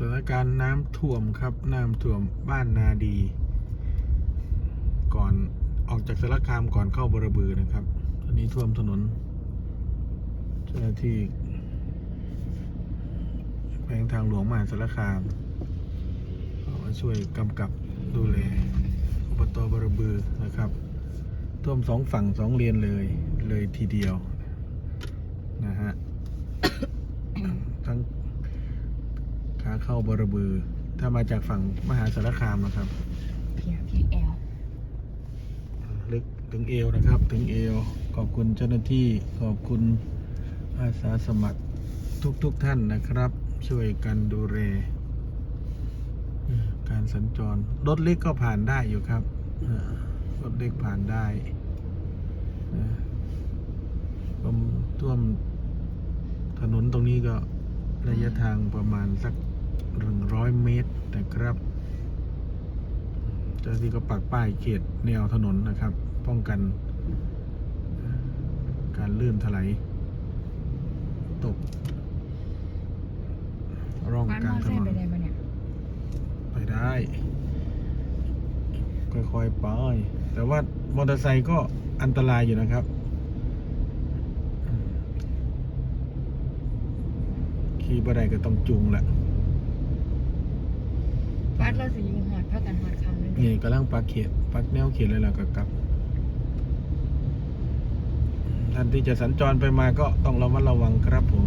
ถานการณ์น้ำท่วมครับ น้ำท่วมบ้านนาดี ก่อนออกจากสารคามก่อนเข้าบรบือนะครับ ตอนนี้ท่วมถนนเจ้าหน้าที่แขวงทางหลวงมหาสารคามมาช่วยกำกับดูแลอบตบรบือนะครับท่วมสองฝั่งสองเลนเลยเลยทีเดียวนะฮะ ทั้งขา เข้าบรบือ ถ้ามาจากฝั่งมหาสารคามนะครับเพียงเพียงแอลลึกถึงเอวนะครับ ถึงเอว ขอบคุณเจ้าหน้าที่ ขอบคุณอาสาสมัครทุกๆทท่านนะครับ ช่วยกันดูแลเอ่อการสัญจร รถเล็กก็ผ่านได้อยู่ครับเอ่อรถเล็กผ่านได้นะผมท่วมถนนตรงนี้ก็ระยะทางประมาณสัก หนึ่งร้อยเมตรนะครับ เจ้าหน้าที่ก็ปักป้ายเขตแนวถนนนะครับ ป้องกัน การลื่นถลายตก ร่องกลางถนนไปได้ปะเนี่ยไปได้ค่อยๆไป แต่ว่ามอเตอร์ไซค์ก็อันตรายอยู่นะครับขี่บ่ได้ก็ต้องจูงแหละ บ้านเราสิอยู่หอดพากันหอดคำนึงนี่กำลังปักเขตปักแนวเขตเลยล่ะก็กลับ ท่านที่จะสัญจรไปมาก็ต้องระมัดระวังครับผม